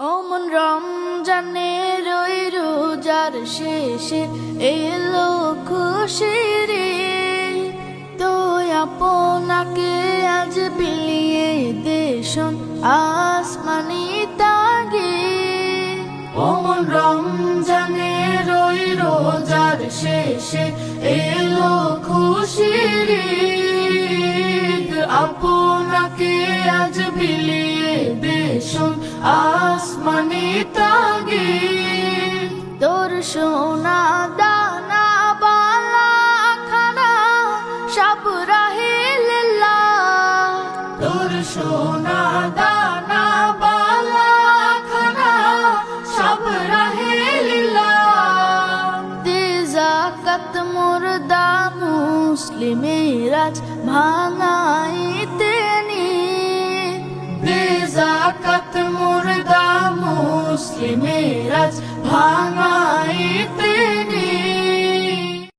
অমন রমজানের ওই রোজার শেষে এলো খুশির তো আপনাকে আজ বিলিয়ে দেশন আসমানি তাগে অমন রমজানের ওই রোজার শেষে এলো খুশির আপনাকে আজ বিলিয়ে দেশন আসমানি তাগে। তোর সোনা দানা বালা খানা, সব রাহিল্লা তোর সোনা দানা বালা খানা, সব রাহিল্লা দে জাকাত মুর্দা আজ মুসলিমের আজ ভাঙাইতে